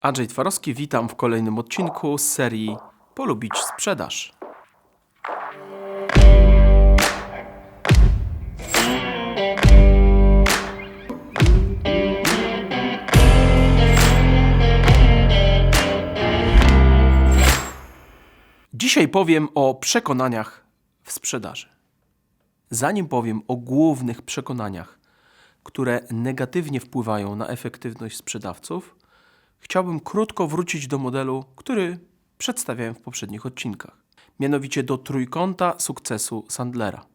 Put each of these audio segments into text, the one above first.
Andrzej Twarowski, witam w kolejnym odcinku z serii Polubić sprzedaż. Dzisiaj powiem o przekonaniach w sprzedaży. Zanim powiem o głównych przekonaniach, które negatywnie wpływają na efektywność sprzedawców, chciałbym krótko wrócić do modelu, który przedstawiałem w poprzednich odcinkach. Mianowicie do trójkąta sukcesu Sandlera.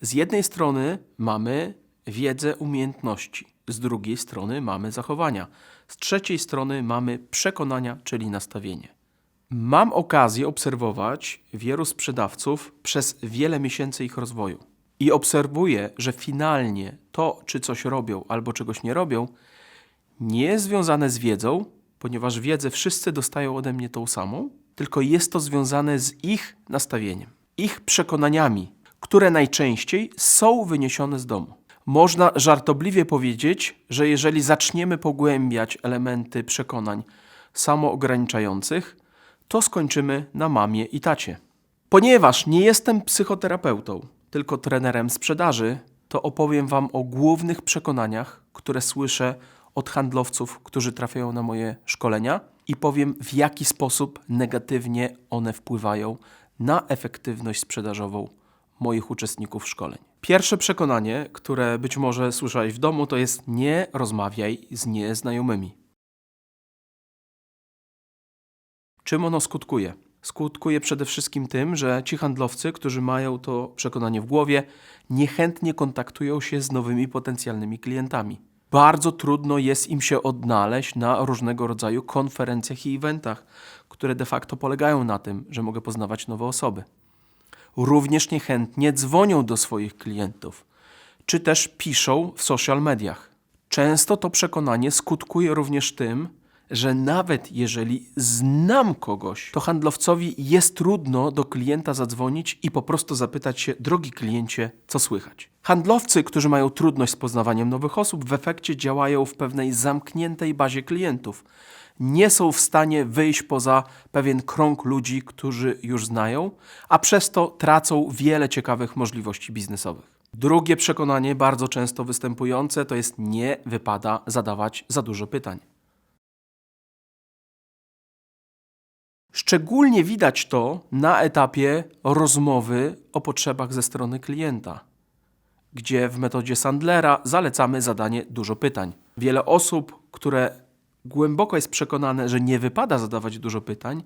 Z jednej strony mamy wiedzę, umiejętności, z drugiej strony mamy zachowania, z trzeciej strony mamy przekonania, czyli nastawienie. Mam okazję obserwować wielu sprzedawców przez wiele miesięcy ich rozwoju i obserwuję, że finalnie to, czy coś robią albo czegoś nie robią, nie jest związane z wiedzą, ponieważ wiedzę wszyscy dostają ode mnie tą samą, tylko jest to związane z ich nastawieniem, ich przekonaniami, które najczęściej są wyniesione z domu. Można żartobliwie powiedzieć, że jeżeli zaczniemy pogłębiać elementy przekonań samoograniczających, to skończymy na mamie i tacie. Ponieważ nie jestem psychoterapeutą, tylko trenerem sprzedaży, to opowiem Wam o głównych przekonaniach, które słyszę od handlowców, którzy trafiają na moje szkolenia i powiem, w jaki sposób negatywnie one wpływają na efektywność sprzedażową moich uczestników szkoleń. Pierwsze przekonanie, które być może słyszałeś w domu, to jest nie rozmawiaj z nieznajomymi. Czym ono skutkuje? Skutkuje przede wszystkim tym, że ci handlowcy, którzy mają to przekonanie w głowie, niechętnie kontaktują się z nowymi potencjalnymi klientami. Bardzo trudno jest im się odnaleźć na różnego rodzaju konferencjach i eventach, które de facto polegają na tym, że mogę poznawać nowe osoby. Również niechętnie dzwonią do swoich klientów, czy też piszą w social mediach. Często to przekonanie skutkuje również tym, że nawet jeżeli znam kogoś, to handlowcowi jest trudno do klienta zadzwonić i po prostu zapytać się, drogi kliencie, co słychać. Handlowcy, którzy mają trudność z poznawaniem nowych osób, w efekcie działają w pewnej zamkniętej bazie klientów. Nie są w stanie wyjść poza pewien krąg ludzi, którzy już znają, a przez to tracą wiele ciekawych możliwości biznesowych. Drugie przekonanie, bardzo często występujące, to jest nie wypada zadawać za dużo pytań. Szczególnie widać to na etapie rozmowy o potrzebach ze strony klienta, gdzie w metodzie Sandlera zalecamy zadanie dużo pytań. Wiele osób, które głęboko jest przekonane, że nie wypada zadawać dużo pytań,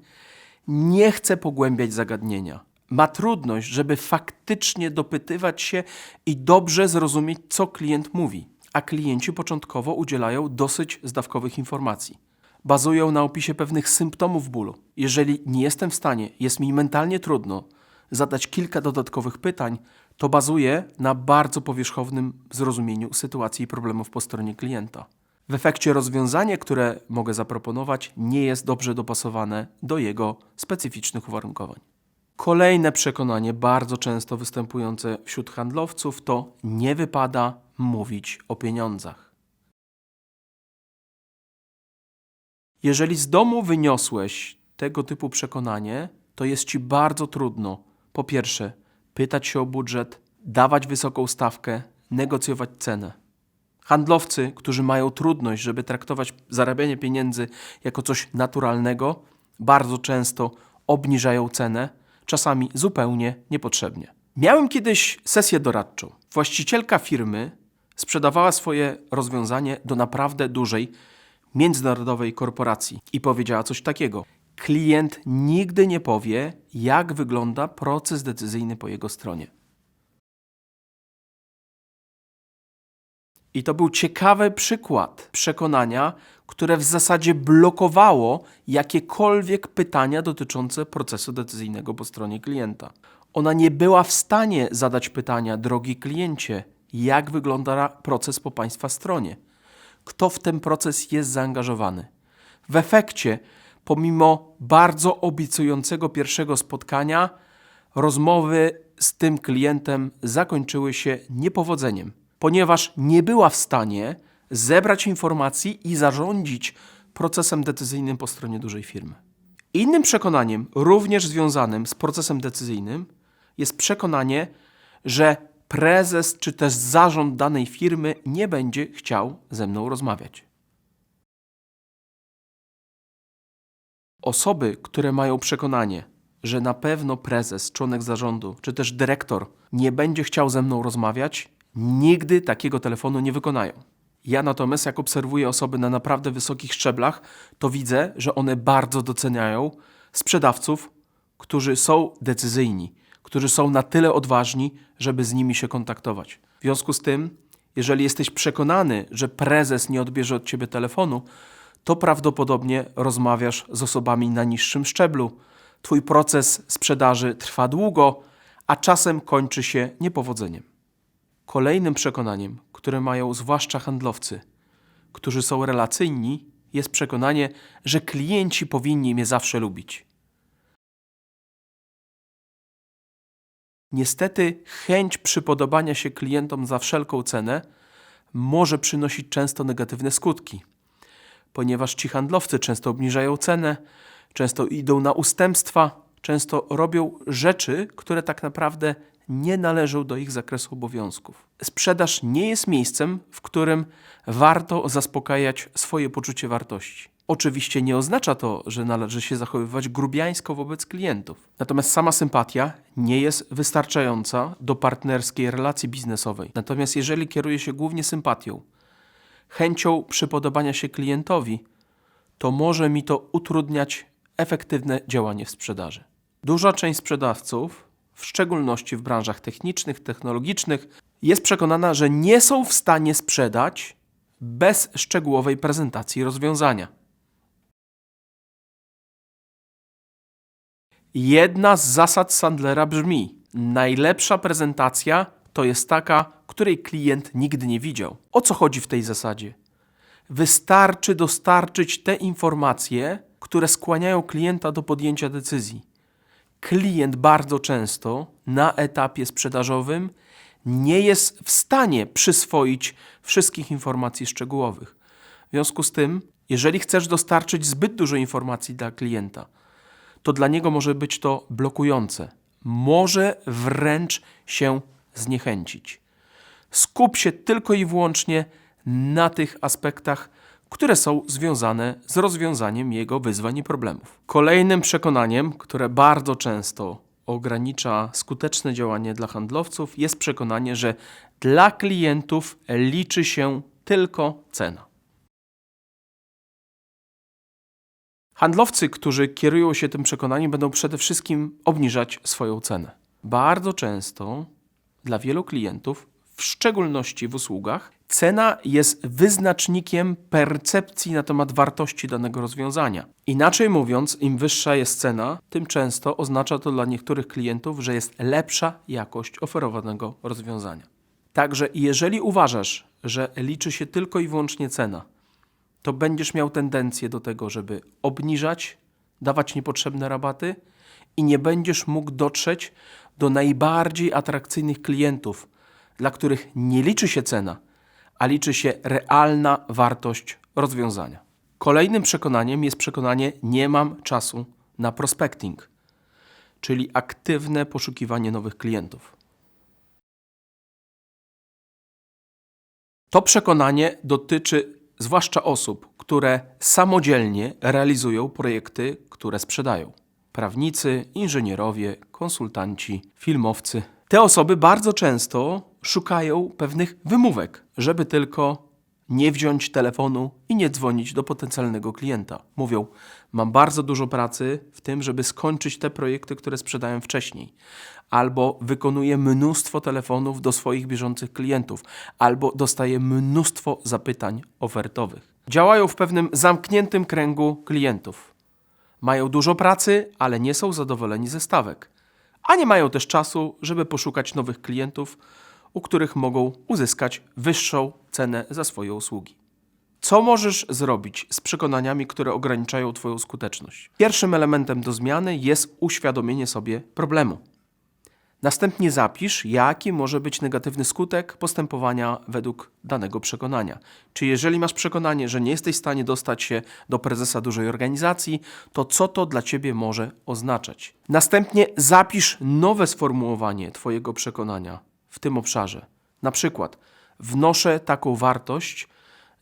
nie chce pogłębiać zagadnienia. Ma trudność, żeby faktycznie dopytywać się i dobrze zrozumieć, co klient mówi, a klienci początkowo udzielają dosyć zdawkowych informacji bazują na opisie pewnych symptomów bólu. Jeżeli nie jestem w stanie, jest mi mentalnie trudno zadać kilka dodatkowych pytań, to bazuję na bardzo powierzchownym zrozumieniu sytuacji i problemów po stronie klienta. W efekcie rozwiązanie, które mogę zaproponować, nie jest dobrze dopasowane do jego specyficznych uwarunkowań. Kolejne przekonanie, bardzo często występujące wśród handlowców, to nie wypada mówić o pieniądzach. Jeżeli z domu wyniosłeś tego typu przekonanie, to jest ci bardzo trudno, po pierwsze, pytać się o budżet, dawać wysoką stawkę, negocjować cenę. Handlowcy, którzy mają trudność, żeby traktować zarabianie pieniędzy jako coś naturalnego, bardzo często obniżają cenę, czasami zupełnie niepotrzebnie. Miałem kiedyś sesję doradczą. Właścicielka firmy sprzedawała swoje rozwiązanie do naprawdę dużej międzynarodowej korporacji i powiedziała coś takiego. Klient nigdy nie powie, jak wygląda proces decyzyjny po jego stronie. I to był ciekawy przykład przekonania, które w zasadzie blokowało jakiekolwiek pytania dotyczące procesu decyzyjnego po stronie klienta. Ona nie była w stanie zadać pytania, drogi kliencie, jak wygląda proces po Państwa stronie kto w ten proces jest zaangażowany. W efekcie, pomimo bardzo obiecującego pierwszego spotkania, rozmowy z tym klientem zakończyły się niepowodzeniem, ponieważ nie była w stanie zebrać informacji i zarządzić procesem decyzyjnym po stronie dużej firmy. Innym przekonaniem, również związanym z procesem decyzyjnym, jest przekonanie, że prezes czy też zarząd danej firmy nie będzie chciał ze mną rozmawiać. Osoby, które mają przekonanie, że na pewno prezes, członek zarządu czy też dyrektor nie będzie chciał ze mną rozmawiać, nigdy takiego telefonu nie wykonają. Ja natomiast, jak obserwuję osoby na naprawdę wysokich szczeblach, to widzę, że one bardzo doceniają sprzedawców, którzy są decyzyjni, którzy są na tyle odważni, żeby z nimi się kontaktować. W związku z tym, jeżeli jesteś przekonany, że prezes nie odbierze od ciebie telefonu, to prawdopodobnie rozmawiasz z osobami na niższym szczeblu. Twój proces sprzedaży trwa długo, a czasem kończy się niepowodzeniem. Kolejnym przekonaniem, które mają zwłaszcza handlowcy, którzy są relacyjni, jest przekonanie, że klienci powinni mnie zawsze lubić. Niestety, chęć przypodobania się klientom za wszelką cenę może przynosić często negatywne skutki, ponieważ ci handlowcy często obniżają cenę, często idą na ustępstwa, często robią rzeczy, które tak naprawdę nie należą do ich zakresu obowiązków. Sprzedaż nie jest miejscem, w którym warto zaspokajać swoje poczucie wartości. Oczywiście nie oznacza to, że należy się zachowywać grubiańsko wobec klientów. Natomiast sama sympatia nie jest wystarczająca do partnerskiej relacji biznesowej. Natomiast jeżeli kieruje się głównie sympatią, chęcią przypodobania się klientowi, to może mi to utrudniać efektywne działanie w sprzedaży. Duża część sprzedawców, w szczególności w branżach technicznych, technologicznych, jest przekonana, że nie są w stanie sprzedać bez szczegółowej prezentacji rozwiązania. Jedna z zasad Sandlera brzmi: najlepsza prezentacja to jest taka, której klient nigdy nie widział. O co chodzi w tej zasadzie? Wystarczy dostarczyć te informacje, które skłaniają klienta do podjęcia decyzji. Klient bardzo często na etapie sprzedażowym nie jest w stanie przyswoić wszystkich informacji szczegółowych. W związku z tym, jeżeli chcesz dostarczyć zbyt dużo informacji dla klienta, to dla niego może być to blokujące. Może wręcz się zniechęcić. Skup się tylko i wyłącznie na tych aspektach, które są związane z rozwiązaniem jego wyzwań i problemów. Kolejnym przekonaniem, które bardzo często ogranicza skuteczne działanie dla handlowców, jest przekonanie, że dla klientów liczy się tylko cena. Handlowcy, którzy kierują się tym przekonaniem, będą przede wszystkim obniżać swoją cenę. Bardzo często dla wielu klientów, w szczególności w usługach, cena jest wyznacznikiem percepcji na temat wartości danego rozwiązania. Inaczej mówiąc, im wyższa jest cena, tym często oznacza to dla niektórych klientów, że jest lepsza jakość oferowanego rozwiązania. Także jeżeli uważasz, że liczy się tylko i wyłącznie cena, to będziesz miał tendencję do tego, żeby obniżać, dawać niepotrzebne rabaty i nie będziesz mógł dotrzeć do najbardziej atrakcyjnych klientów, dla których nie liczy się cena, a liczy się realna wartość rozwiązania. Kolejnym przekonaniem jest przekonanie: nie mam czasu na prospecting, czyli aktywne poszukiwanie nowych klientów. To przekonanie dotyczy zwłaszcza osób, które samodzielnie realizują projekty, które sprzedają. Prawnicy, inżynierowie, konsultanci, filmowcy. Te osoby bardzo często szukają pewnych wymówek, żeby tylko nie wziąć telefonu i nie dzwonić do potencjalnego klienta. Mówią: Mam bardzo dużo pracy w tym, żeby skończyć te projekty, które sprzedałem wcześniej, albo wykonuję mnóstwo telefonów do swoich bieżących klientów, albo dostaję mnóstwo zapytań ofertowych. Działają w pewnym zamkniętym kręgu klientów. Mają dużo pracy, ale nie są zadowoleni ze stawek, a nie mają też czasu, żeby poszukać nowych klientów u których mogą uzyskać wyższą cenę za swoje usługi. Co możesz zrobić z przekonaniami, które ograniczają Twoją skuteczność? Pierwszym elementem do zmiany jest uświadomienie sobie problemu. Następnie zapisz, jaki może być negatywny skutek postępowania według danego przekonania. Czy jeżeli masz przekonanie, że nie jesteś w stanie dostać się do prezesa dużej organizacji, to co to dla ciebie może oznaczać? Następnie zapisz nowe sformułowanie twojego przekonania w tym obszarze. Na przykład, wnoszę taką wartość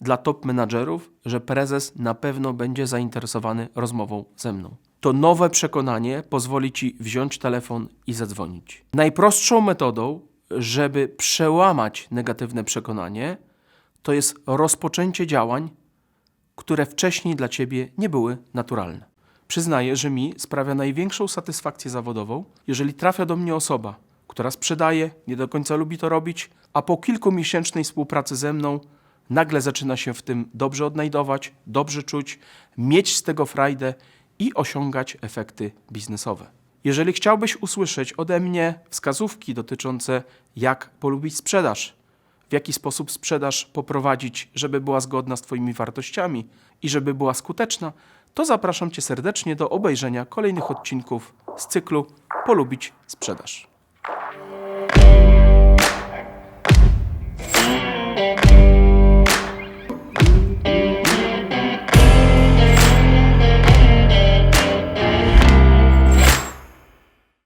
dla top menadżerów, że prezes na pewno będzie zainteresowany rozmową ze mną. To nowe przekonanie pozwoli ci wziąć telefon i zadzwonić. Najprostszą metodą, żeby przełamać negatywne przekonanie, to jest rozpoczęcie działań, które wcześniej dla ciebie nie były naturalne. Przyznaję, że mi sprawia największą satysfakcję zawodową, jeżeli trafia do mnie osoba, która sprzedaje, nie do końca lubi to robić, a po kilkumiesięcznej współpracy ze mną nagle zaczyna się w tym dobrze odnajdować, dobrze czuć, mieć z tego frajdę i osiągać efekty biznesowe. Jeżeli chciałbyś usłyszeć ode mnie wskazówki dotyczące jak polubić sprzedaż, w jaki sposób sprzedaż poprowadzić, żeby była zgodna z Twoimi wartościami i żeby była skuteczna, to zapraszam Cię serdecznie do obejrzenia kolejnych odcinków z cyklu Polubić sprzedaż.